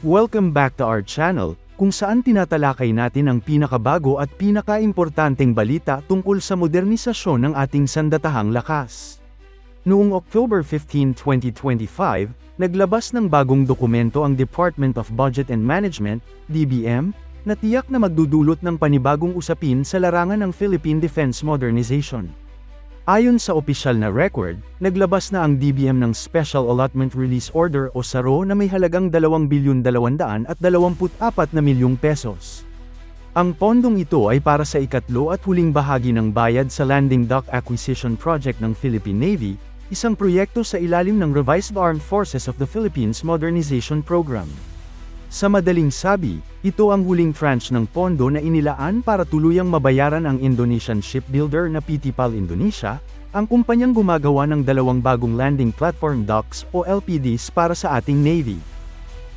Welcome back to our channel, kung saan tinatalakay natin ang pinakabago at pinakaimportanteng balita tungkol sa modernisasyon ng ating sandatahang lakas. Noong October 15, 2025, naglabas ng bagong dokumento ang Department of Budget and Management, DBM, na tiyak na magdudulot ng panibagong usapin sa larangan ng Philippine Defense Modernization. Ayon sa opisyal na record, naglabas na ang DBM ng Special Allotment Release Order o SARO na may halagang 2 bilyon 200 at 24 na milyong pesos. Ang pondong ito ay para sa ikatlo at huling bahagi ng bayad sa Landing Dock Acquisition Project ng Philippine Navy, isang proyekto sa ilalim ng Revised Armed Forces of the Philippines Modernization Program. Sa madaling sabi, ito ang huling tranche ng pondo na inilaan para tuluyang mabayaran ang Indonesian shipbuilder na PTPAL Indonesia, ang kumpanyang gumagawa ng dalawang bagong landing platform docks o LPDs para sa ating Navy.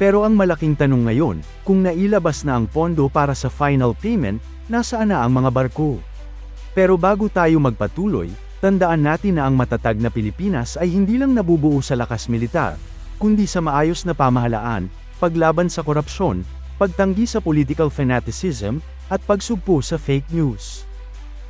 Pero ang malaking tanong ngayon, kung nailabas na ang pondo para sa final payment, nasaan na ang mga barko? Pero bago tayo magpatuloy, tandaan natin na ang matatag na Pilipinas ay hindi lang nabubuo sa lakas militar, kundi sa maayos na pamahalaan, paglaban sa korupsyon, pagtanggi sa political fanaticism, at pagsugpo sa fake news.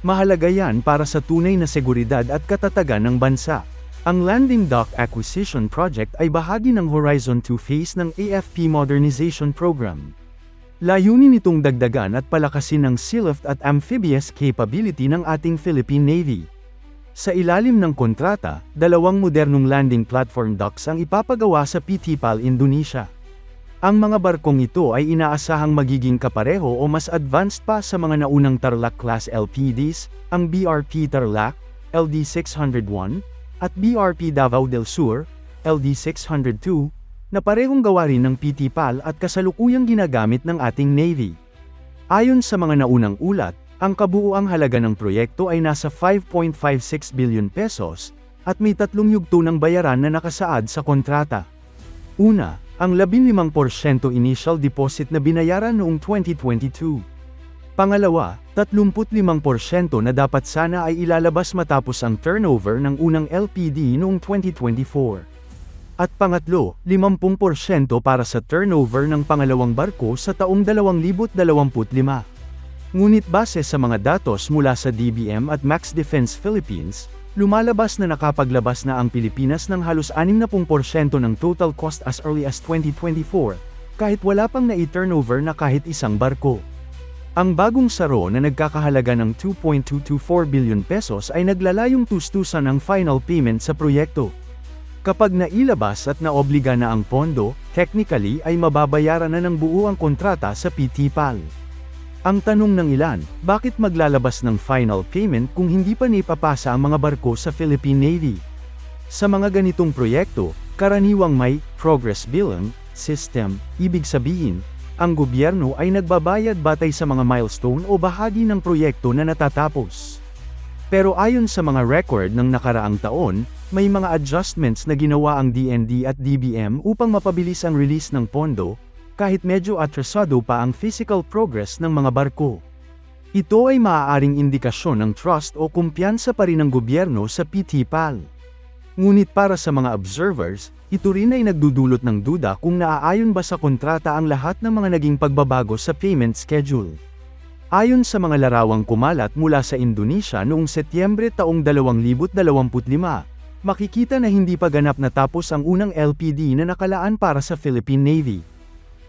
Mahalaga yan para sa tunay na seguridad at katatagan ng bansa. Ang Landing Dock Acquisition Project ay bahagi ng Horizon 2 phase ng AFP Modernization Program. Layunin nitong dagdagan at palakasin ang sealift at amphibious capability ng ating Philippine Navy. Sa ilalim ng kontrata, dalawang modernong landing platform docks ang ipapagawa sa PTPAL Indonesia. Ang mga barkong ito ay inaasahang magiging kapareho o mas advanced pa sa mga naunang Tarlac class LPDs, ang BRP Tarlac, LD601, at BRP Davao del Sur, LD602, na parehong gawa rin ng PTPAL at kasalukuyang ginagamit ng ating Navy. Ayon sa mga naunang ulat, ang kabuuang halaga ng proyekto ay nasa 5.56 billion pesos, at may tatlong yugto ng bayaran na nakasaad sa kontrata. Una, ang 15% initial deposit na binayaran noong 2022. Pangalawa, 35% na dapat sana ay ilalabas matapos ang turnover ng unang LPD noong 2024. At pangatlo, 50% para sa turnover ng pangalawang barko sa taong 2025. Ngunit base sa mga datos mula sa DBM at Max Defense Philippines, lumalabas na nakapaglabas na ang Pilipinas ng halos 60% ng total cost as early as 2024, kahit wala pang na-turnover na kahit isang barko. Ang bagong saro na nagkakahalaga ng 2.224 billion pesos ay naglalayong tustusan ang final payment sa proyekto. Kapag nailabas at naobliga na ang pondo, technically ay mababayaran na ng buo ang kontrata sa PTPAL. Ang tanong ng ilan, bakit maglalabas ng final payment kung hindi pa nipapasa ang mga barko sa Philippine Navy? Sa mga ganitong proyekto, karaniwang may progress billing system, ibig sabihin, ang gobyerno ay nagbabayad batay sa mga milestone o bahagi ng proyekto na natatapos. Pero ayon sa mga record ng nakaraang taon, may mga adjustments na ginawa ang DND at DBM upang mapabilis ang release ng pondo, kahit medyo atrasado pa ang physical progress ng mga barko. Ito ay maaaring indikasyon ng trust o kumpiyansa pa rin ng gobyerno sa PTPAL. Ngunit para sa mga observers, ito rin ay nagdudulot ng duda kung naaayon ba sa kontrata ang lahat ng mga naging pagbabago sa payment schedule. Ayon sa mga larawang kumalat mula sa Indonesia noong Setyembre taong 2025, makikita na hindi pa ganap natapos ang unang LPD na nakalaan para sa Philippine Navy.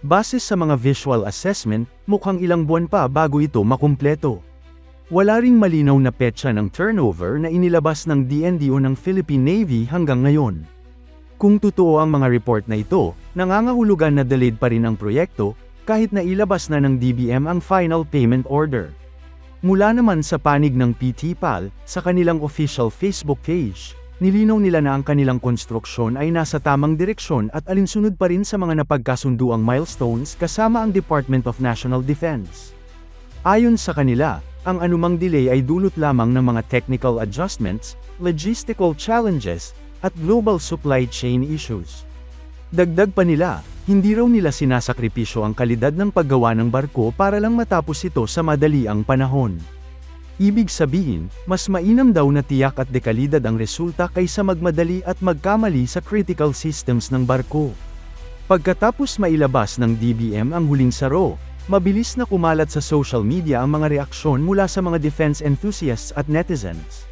Base sa mga visual assessment, mukhang ilang buwan pa bago ito makumpleto. Wala ring malinaw na petsa ng turnover na inilabas ng DND o ng Philippine Navy hanggang ngayon. Kung totoo ang mga report na ito, nangangahulugan na delayed pa rin ang proyekto, kahit na ilabas na ng DBM ang final payment order. Mula naman sa panig ng PTPAL, sa kanilang official Facebook page, nilinaw nila na ang kanilang konstruksyon ay nasa tamang direksyon at alinsunod pa rin sa mga napagkasunduang milestones kasama ang Department of National Defense. Ayon sa kanila, ang anumang delay ay dulot lamang ng mga technical adjustments, logistical challenges, at global supply chain issues. Dagdag pa nila, hindi raw nila sinasakripisyo ang kalidad ng paggawa ng barko para lang matapos ito sa madali ang panahon. Ibig sabihin, mas mainam daw na tiyak at dekalidad ang resulta kaysa magmadali at magkamali sa critical systems ng barko. Pagkatapos mailabas ng DBM ang huling saro, mabilis na kumalat sa social media ang mga reaksyon mula sa mga defense enthusiasts at netizens.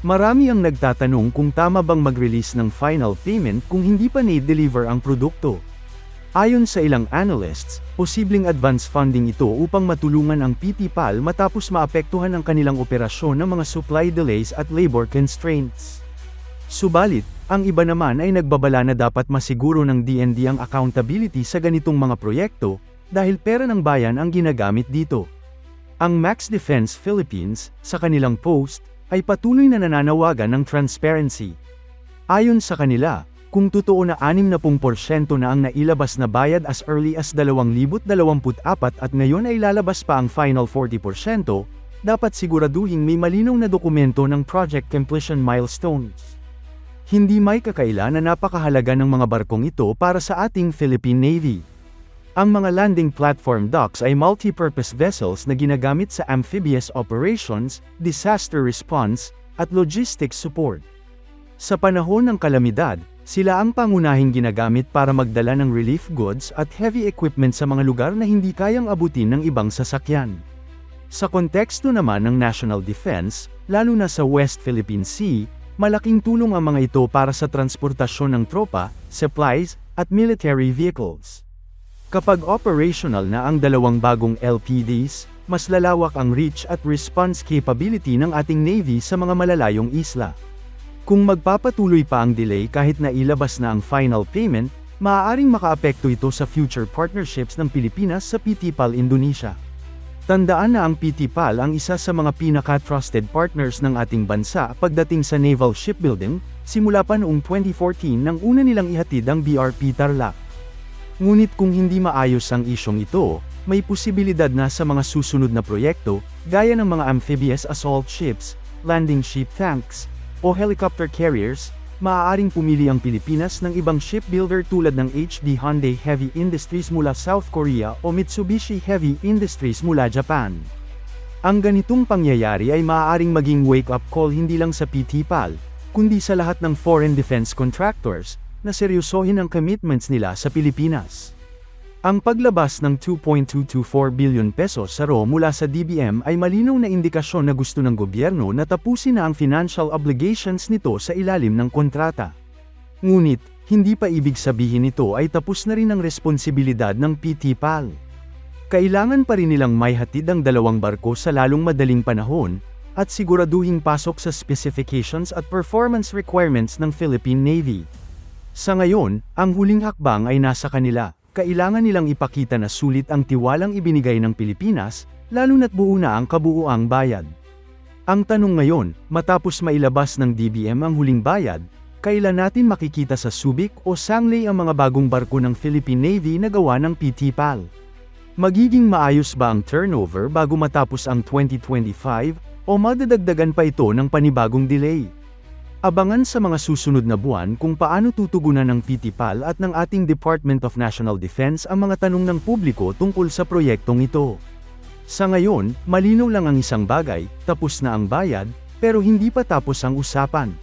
Marami ang nagtatanong kung tama bang mag-release ng final payment kung hindi pa na-deliver ang produkto. Ayon sa ilang analysts, posibleng advance funding ito upang matulungan ang PTPAL matapos maapektuhan ang kanilang operasyon ng mga supply delays at labor constraints. Subalit, ang iba naman ay nagbabala na dapat masiguro ng DND ang accountability sa ganitong mga proyekto, dahil pera ng bayan ang ginagamit dito. Ang Max Defense Philippines, sa kanilang post, ay patuloy na nananawagan ng transparency. Ayon sa kanila, kung totoo na 60% na ang nailabas na bayad as early as 2024 at ngayon ay lalabas pa ang final 40%, dapat siguraduhin may malinaw na dokumento ng project completion milestones. Hindi may kakaila na napakahalaga ng mga barkong ito para sa ating Philippine Navy. Ang mga landing platform docks ay multi-purpose vessels na ginagamit sa amphibious operations, disaster response, at logistics support. Sa panahon ng kalamidad, sila ang pangunahing ginagamit para magdala ng relief goods at heavy equipment sa mga lugar na hindi kayang abutin ng ibang sasakyan. Sa konteksto naman ng national defense, lalo na sa West Philippine Sea, malaking tulong ang mga ito para sa transportasyon ng tropa, supplies, at military vehicles. Kapag operational na ang dalawang bagong LPDs, mas lalawak ang reach at response capability ng ating Navy sa mga malalayong isla. Kung magpapatuloy pa ang delay kahit na ilabas na ang final payment, maaaring makaapekto ito sa future partnerships ng Pilipinas sa PTPAL Indonesia. Tandaan na ang PTPAL ang isa sa mga pinaka-trusted partners ng ating bansa pagdating sa naval shipbuilding, simula pa noong 2014 nang una nilang ihatid ang BRP Tarlac. Ngunit kung hindi maayos ang isyong ito, may posibilidad na sa mga susunod na proyekto, gaya ng mga amphibious assault ships, landing ship tanks, o helicopter carriers, maaaring pumili ang Pilipinas ng ibang shipbuilder tulad ng HD Hyundai Heavy Industries mula South Korea o Mitsubishi Heavy Industries mula Japan. Ang ganitong pangyayari ay maaaring maging wake-up call hindi lang sa PTPAL, kundi sa lahat ng foreign defense contractors, na seryosohin ang commitments nila sa Pilipinas. Ang paglabas ng 2.224 billion pesos sa RO mula sa DBM ay malinaw na indikasyon na gusto ng gobyerno na tapusin na ang financial obligations nito sa ilalim ng kontrata. Ngunit, hindi pa ibig sabihin nito ay tapos na rin ang responsibilidad ng PTPAL. Kailangan pa rin nilang may hatid ang dalawang barko sa lalong madaling panahon, at siguraduhing pasok sa specifications at performance requirements ng Philippine Navy. Sa ngayon, ang huling hakbang ay nasa kanila kailangan nilang ipakita na sulit ang tiwalang ibinigay ng Pilipinas, lalo na't buo na ang kabuuang bayad. Ang tanong ngayon, matapos mailabas ng DBM ang huling bayad, kailan natin makikita sa Subic o Sangley ang mga bagong barko ng Philippine Navy na gawa ng PTPAL? Magiging maayos ba ang turnover bago matapos ang 2025, o madadagdagan pa ito ng panibagong delay? Abangan sa mga susunod na buwan kung paano tutugunan ng PTPAL at ng ating Department of National Defense ang mga tanong ng publiko tungkol sa proyektong ito. Sa ngayon, malinaw lang ang isang bagay, tapos na ang bayad, pero hindi pa tapos ang usapan.